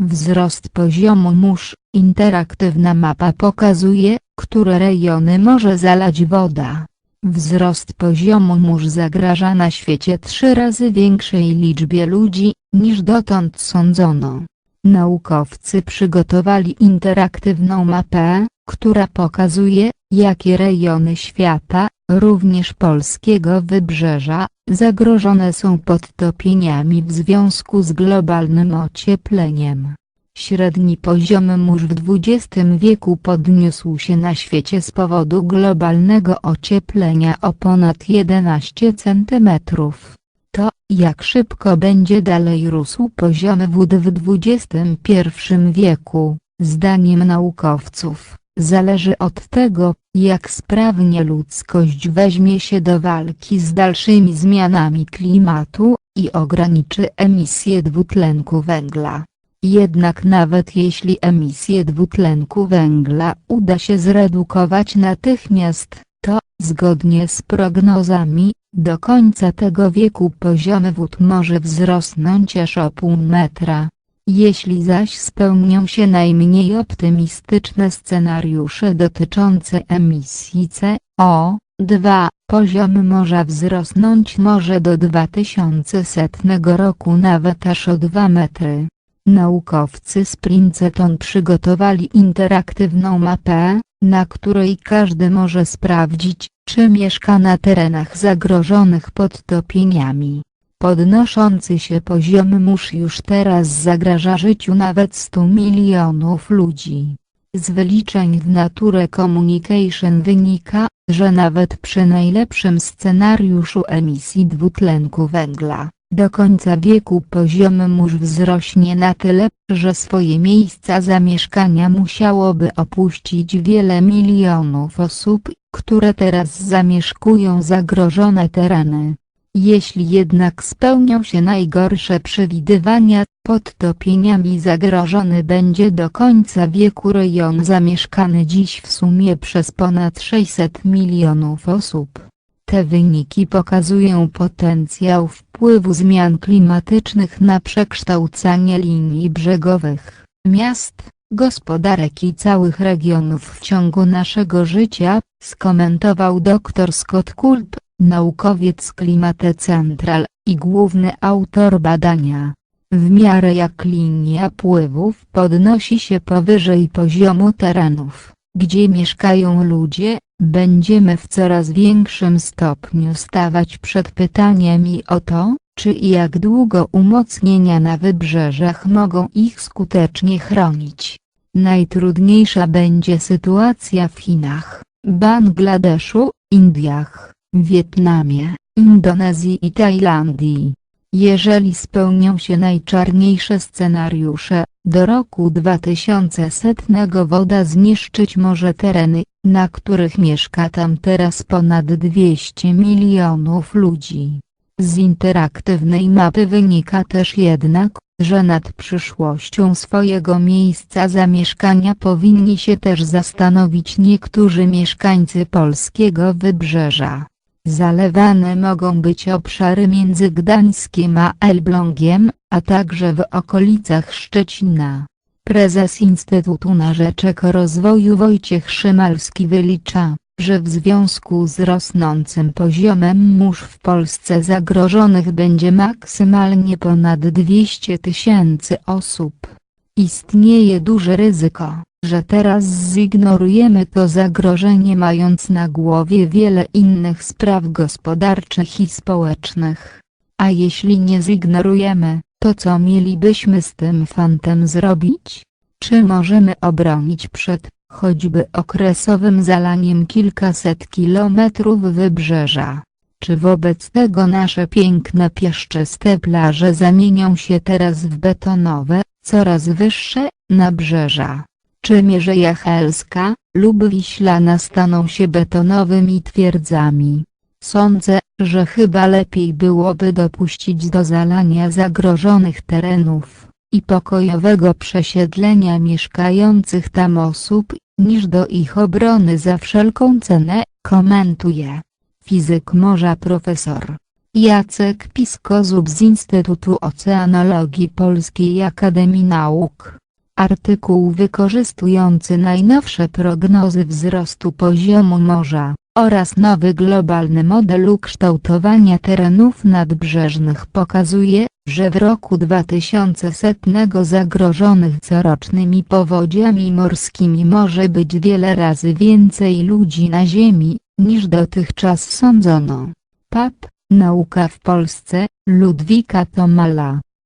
Wzrost poziomu mórz, interaktywna mapa pokazuje, które rejony może zalać woda. Wzrost poziomu mórz zagraża na świecie trzy razy większej liczbie ludzi, niż dotąd sądzono. Naukowcy przygotowali interaktywną mapę, która pokazuje, jakie rejony świata, również polskiego wybrzeża, zagrożone są podtopieniami w związku z globalnym ociepleniem. Średni poziom mórz w XX wieku podniósł się na świecie z powodu globalnego ocieplenia o ponad 11 cm. To, jak szybko będzie dalej rósł poziom wód w XXI wieku, zdaniem naukowców, zależy od tego, jak sprawnie ludzkość weźmie się do walki z dalszymi zmianami klimatu, i ograniczy emisję dwutlenku węgla. Jednak nawet jeśli emisję dwutlenku węgla uda się zredukować natychmiast, to, zgodnie z prognozami, do końca tego wieku poziom wód może wzrosnąć aż o pół metra. Jeśli zaś spełnią się najmniej optymistyczne scenariusze dotyczące emisji CO2, poziom morza wzrosnąć może do 2100 roku nawet aż o 2 metry. Naukowcy z Princeton przygotowali interaktywną mapę, na której każdy może sprawdzić, czy mieszka na terenach zagrożonych podtopieniami. Podnoszący się poziom mórz już teraz zagraża życiu nawet 100 milionów ludzi. Z wyliczeń w Nature Communication wynika, że nawet przy najlepszym scenariuszu emisji dwutlenku węgla, do końca wieku poziom mórz wzrośnie na tyle, że swoje miejsca zamieszkania musiałoby opuścić wiele milionów osób, które teraz zamieszkują zagrożone tereny. Jeśli jednak spełnią się najgorsze przewidywania, podtopieniami zagrożony będzie do końca wieku rejon zamieszkany dziś w sumie przez ponad 600 milionów osób. Te wyniki pokazują potencjał wpływu zmian klimatycznych na przekształcanie linii brzegowych, miast, gospodarek i całych regionów w ciągu naszego życia, skomentował dr Scott Kulp, naukowiec z Climate Central i główny autor badania. W miarę jak linia pływów podnosi się powyżej poziomu terenów, gdzie mieszkają ludzie, będziemy w coraz większym stopniu stawać przed pytaniami o to, czy i jak długo umocnienia na wybrzeżach mogą ich skutecznie chronić. Najtrudniejsza będzie sytuacja w Chinach, Bangladeszu, Indiach, Wietnamie, Indonezji i Tajlandii. Jeżeli spełnią się najczarniejsze scenariusze, do roku 2100 woda zniszczyć może tereny, na których mieszka tam teraz ponad 200 milionów ludzi. Z interaktywnej mapy wynika też jednak, że nad przyszłością swojego miejsca zamieszkania powinni się też zastanowić niektórzy mieszkańcy polskiego wybrzeża. Zalewane mogą być obszary między Gdańskiem a Elblągiem, a także w okolicach Szczecina. Prezes Instytutu na Rzecz Ekorozwoju Wojciech Szymalski wylicza, że w związku z rosnącym poziomem mórz w Polsce zagrożonych będzie maksymalnie ponad 200 tysięcy osób. Istnieje duże ryzyko, że teraz zignorujemy to zagrożenie mając na głowie wiele innych spraw gospodarczych i społecznych. A jeśli nie zignorujemy, to co mielibyśmy z tym fantem zrobić? Czy możemy obronić przed, choćby okresowym zalaniem kilkaset kilometrów wybrzeża? Czy wobec tego nasze piękne piaszczyste plaże zamienią się teraz w betonowe, coraz wyższe, nabrzeża? Czy Mierzeja Helska, lub Wiślana staną się betonowymi twierdzami? Sądzę, że chyba lepiej byłoby dopuścić do zalania zagrożonych terenów, i pokojowego przesiedlenia mieszkających tam osób, niż do ich obrony za wszelką cenę, komentuje. Fizyk morza profesor Jacek Piskozub z Instytutu Oceanologii Polskiej Akademii Nauk. Artykuł wykorzystujący najnowsze prognozy wzrostu poziomu morza oraz nowy globalny model ukształtowania terenów nadbrzeżnych pokazuje, że w roku 2100 zagrożonych corocznymi powodziami morskimi może być wiele razy więcej ludzi na Ziemi, niż dotychczas sądzono. PAP, Nauka w Polsce, Ludwika Tomala